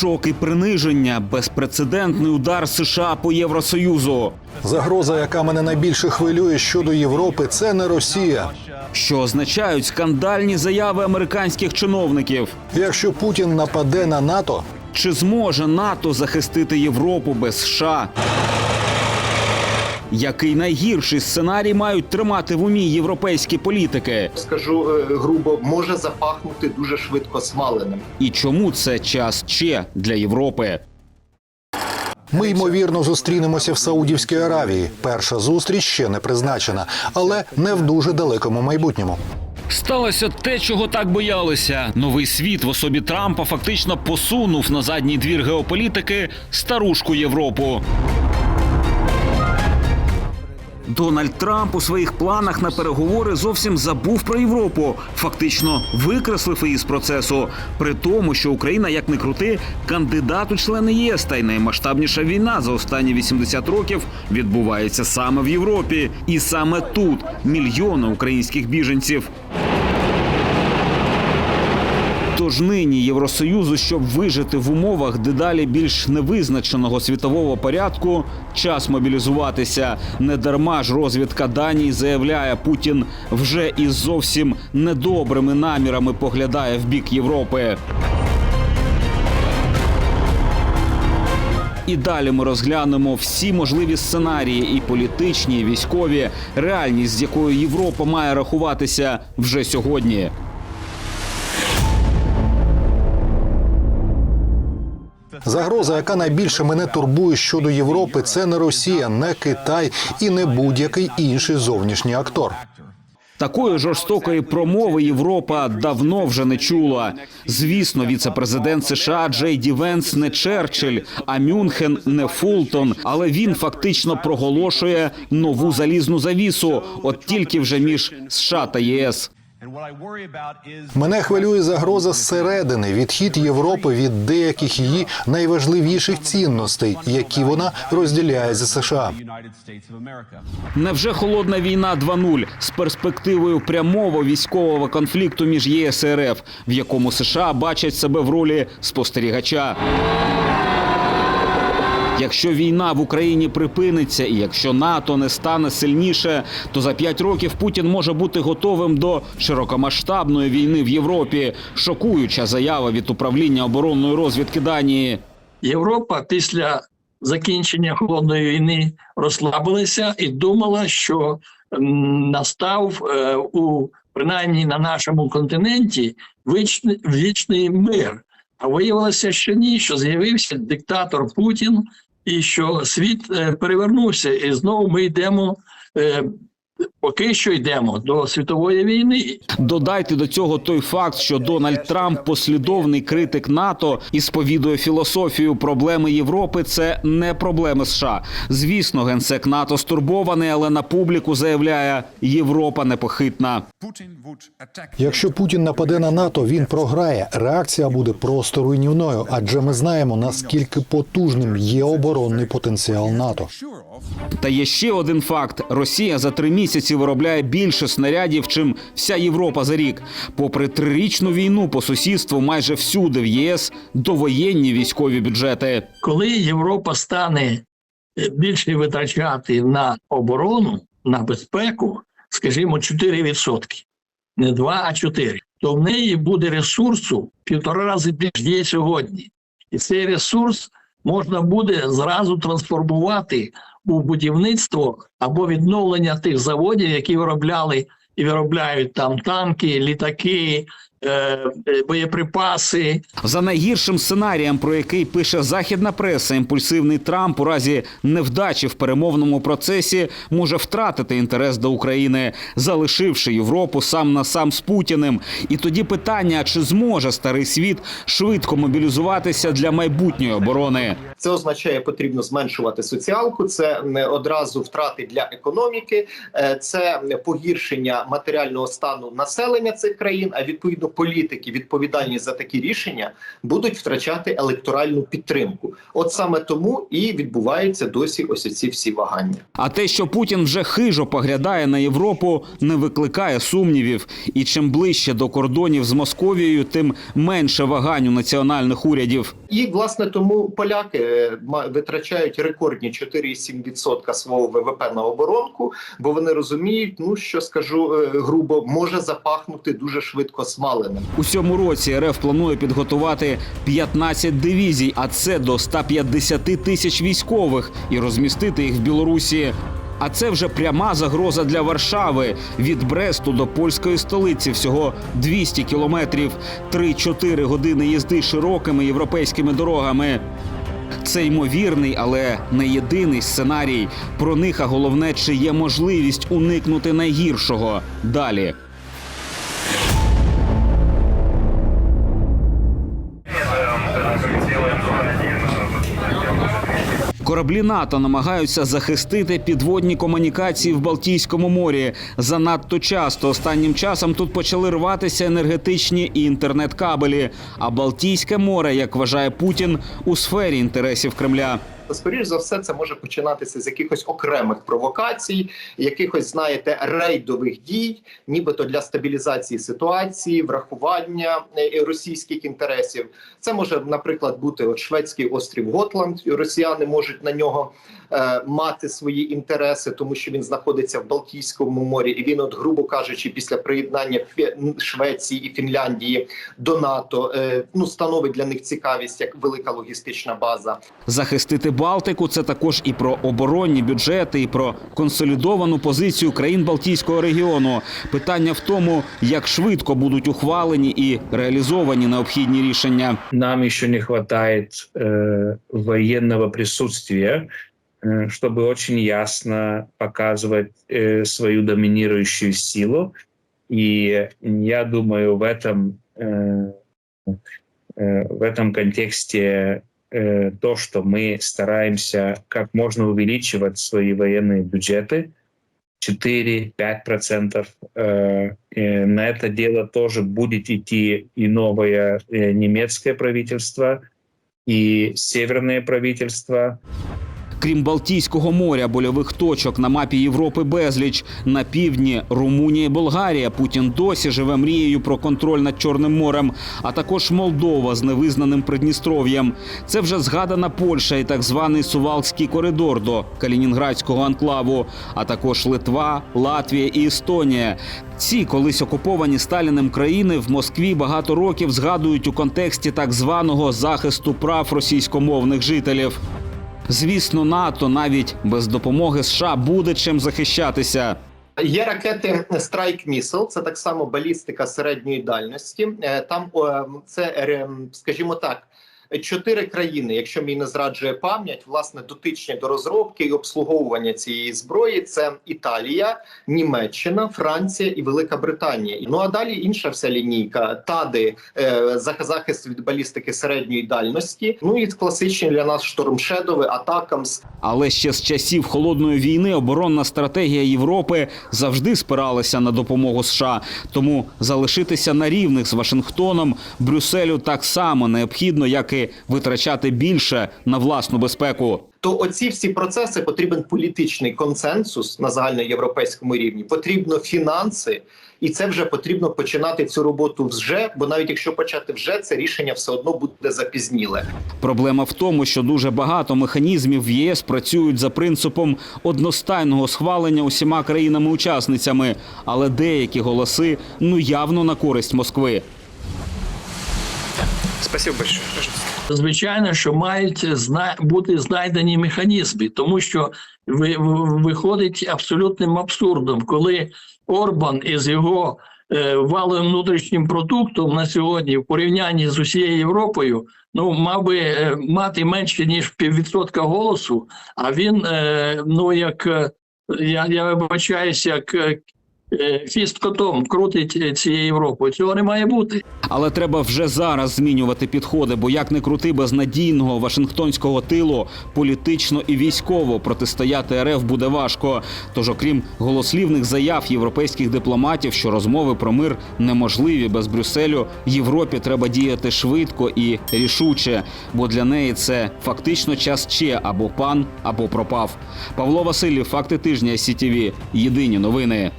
Шок і приниження, безпрецедентний удар США по Євросоюзу. Загроза, яка мене найбільше хвилює щодо Європи, це не Росія. що означають скандальні заяви американських чиновників. Якщо Путін нападе на НАТО, Чи зможе НАТО захистити Європу без США? Який найгірший сценарій мають тримати в умі європейські політики? скажу е, грубо, може запахнути дуже швидко смаленим. І чому це час ще для Європи? ми ймовірно зустрінемося в Саудівській Аравії. Перша зустріч ще не призначена, але не в дуже далекому майбутньому. Сталося те, чого так боялися. Новий світ в особі Трампа фактично посунув на задній двір геополітики старушку Європу. Дональд Трамп у своїх планах на переговори зовсім забув про Європу, фактично викреслив її з процесу. При тому, що Україна, як не крути, кандидат у члени ЄС та й наймасштабніша війна за останні 80 років відбувається саме в Європі, і саме тут мільйони українських біженців. Тож нині Євросоюзу, щоб вижити в умовах дедалі більш невизначеного світового порядку, час мобілізуватися. Недарма ж розвідка Данії заявляє, Путін вже із зовсім недобрими намірами поглядає в бік Європи. І далі ми розглянемо всі можливі сценарії, і політичні, і військові, реальність, з якою Європа має рахуватися вже сьогодні. Загроза, яка найбільше мене турбує щодо Європи, це не Росія, не Китай і не будь-який інший зовнішній актор. Такої жорстокої промови Європа давно вже не чула. Звісно, віце-президент США Джей Ді Венс не Черчилль, а Мюнхен не Фултон. Але він фактично проголошує нову залізну завісу, от тільки вже між США та ЄС. Мене хвилює загроза зсередини, відхід Європи від деяких її найважливіших цінностей, які вона розділяє зі США. Невже холодна війна 2.0 з перспективою прямого військового конфлікту між ЄС і РФ, в якому США бачать себе в ролі спостерігача? Якщо війна в Україні припиниться, і якщо НАТО не стане сильніше, то за п'ять років Путін може бути готовим до широкомасштабної війни в Європі. Шокуюча заява від управління оборонної розвідки Данії. Європа після закінчення холодної війни розслабилася і думала, що настав е, у принаймні на нашому континенті вічний, вічний мир. А виявилося, що ні, що з'явився диктатор Путін, і що світ е, перевернувся, і знову ми йдемо. Поки що йдемо до світової війни, Додайте до цього той факт, що Дональд Трамп послідовний критик НАТО і сповідує філософію проблеми Європи. Це не проблеми США. Звісно, генсек НАТО стурбований, але на публіку заявляє Європа непохитна. Якщо Путін нападе на НАТО, він програє. Реакція буде просто руйнівною, адже ми знаємо наскільки потужним є оборонний потенціал НАТО. Та є ще один факт: Росія за три місяці виробляє більше снарядів, чим вся Європа за рік. Попри трирічну війну по сусідству, майже всюди в ЄС довоєнні військові бюджети. коли Європа стане е, більше витрачати на оборону, на безпеку, скажімо, 4%, не 2, а 4, то в неї буде ресурсу півтора рази більш є сьогодні. І цей ресурс можна буде зразу трансформувати у будівництво або відновлення тих заводів, які виробляли і виробляють там танки, літаки, боєприпаси, За найгіршим сценарієм, про який пише західна преса, імпульсивний Трамп у разі невдачі в перемовному процесі може втратити інтерес до України, залишивши Європу сам на сам з Путіним. І тоді питання: чи зможе старий світ швидко мобілізуватися для майбутньої оборони? Це означає, потрібно зменшувати соціалку. Це не одразу втрати для економіки, е, це погіршення матеріального стану населення цих країн, а відповідно що політики відповідальні за такі рішення будуть втрачати електоральну підтримку. От саме тому і відбуваються досі ось ці всі вагання. А те, що Путін вже хижо поглядає на Європу, не викликає сумнівів. І чим ближче до кордонів з Московією, тим менше вагань у національних урядів. І власне тому поляки е, витрачають рекордні 4,7% свого ВВП на оборонку, бо вони розуміють, ну що скажу е, грубо, може запахнути дуже швидко смаленим. У цьому році РФ планує підготувати 15 дивізій, а це до 150 тисяч військових, і розмістити їх в Білорусі. А це вже пряма загроза для Варшави від Бресту до польської столиці. Всього 200 кілометрів, 3-4 години їзди широкими європейськими дорогами. Це ймовірний, але не єдиний сценарій. Про них, а головне, чи є можливість уникнути найгіршого далі. Кораблі НАТО намагаються захистити підводні комунікації в Балтійському морі. Занадто часто останнім часом тут почали рватися енергетичні і інтернет-кабелі. А Балтійське море, як вважає Путін, у сфері інтересів Кремля. Скоріш за все, це може починатися з якихось окремих провокацій, якихось, знаєте, рейдових дій, нібито для стабілізації ситуації, врахування е, російських інтересів. Це може, наприклад, бути от шведський острів Готланд. Росіяни можуть на нього е, мати свої інтереси, тому що він знаходиться в Балтійському морі, і він, от, грубо кажучи, після приєднання Швеції і Фінляндії до НАТО, е, ну становить для них цікавість як велика логістична база. Захистити Балтику це також і про оборонні бюджети, і про консолідовану позицію країн Балтійського регіону. Питання в тому, як швидко будуть ухвалені і реалізовані необхідні рішення. нам еще не хватает э, военного присутствия, э, чтобы очень ясно показывать э, свою доминирующую силу. И я думаю, в этом, э, э, в этом контексте э, то, что мы стараемся как можно увеличивать свои военные бюджеты, 4-5%. Э, э, на это дело тоже будет идти и новое э, немецкое правительство, и северное правительство. Крім Балтійського моря, больових точок на мапі Європи безліч. На півдні Румунія і Болгарія. Путін досі живе мрією про контроль над Чорним морем, а також Молдова з невизнаним Придністров'ям. Це вже згадана Польща і так званий Сувалкський коридор до Калінінградського анклаву, а також Литва, Латвія і Естонія. Ці колись окуповані Сталіним країни в Москві багато років згадують у контексті так званого захисту прав російськомовних жителів. Звісно, НАТО навіть без допомоги США буде чим захищатися. Є ракети Strike Missile, це так само балістика середньої дальності. Е, Там е, це, е, скажімо так, чотири країни, якщо мені не зраджує пам'ять, власне дотичні до розробки і обслуговування цієї зброї. Це Італія, Німеччина, Франція і Велика Британія. Ну а далі інша вся лінійка тади е, за- захист від балістики середньої дальності. Ну і класичні для нас штормшедови, атакамс, Але ще з часів холодної війни оборонна стратегія Європи завжди спиралася на допомогу США. Тому залишитися на рівних з Вашингтоном Брюсселю так само необхідно, як і витрачати більше на власну безпеку. то оці всі процеси потрібен політичний консенсус на загальноєвропейському рівні. Потрібно фінанси, і це вже потрібно починати цю роботу вже. Бо навіть якщо почати вже, це рішення все одно буде запізніле. Проблема в тому, що дуже багато механізмів в ЄС працюють за принципом одностайного схвалення усіма країнами-учасницями, але деякі голоси ну явно на користь Москви. Спасибо большое. Звичайно, що мають зна... бути знайдені механізми, тому що ви... виходить абсолютним абсурдом, коли Орбан із його е, валовим внутрішнім продуктом на сьогодні в порівнянні з усією Європою, ну мав би е, мати менше ніж піввідсотка голосу. А він, е, ну як я, я вибачаюсь, як фіст котом крутить е, цією Європою. Цього не має бути. Але треба вже зараз змінювати підходи, бо як не крути без надійного вашингтонського тилу, політично і військово протистояти РФ буде важко. Тож, окрім голослівних заяв європейських дипломатів, що розмови про мир неможливі без Брюсселю, Європі треба діяти швидко і рішуче, бо для неї це фактично час ще або пан, або пропав. Павло Васильєв, факти тижня СІТІВІ. Єдині новини.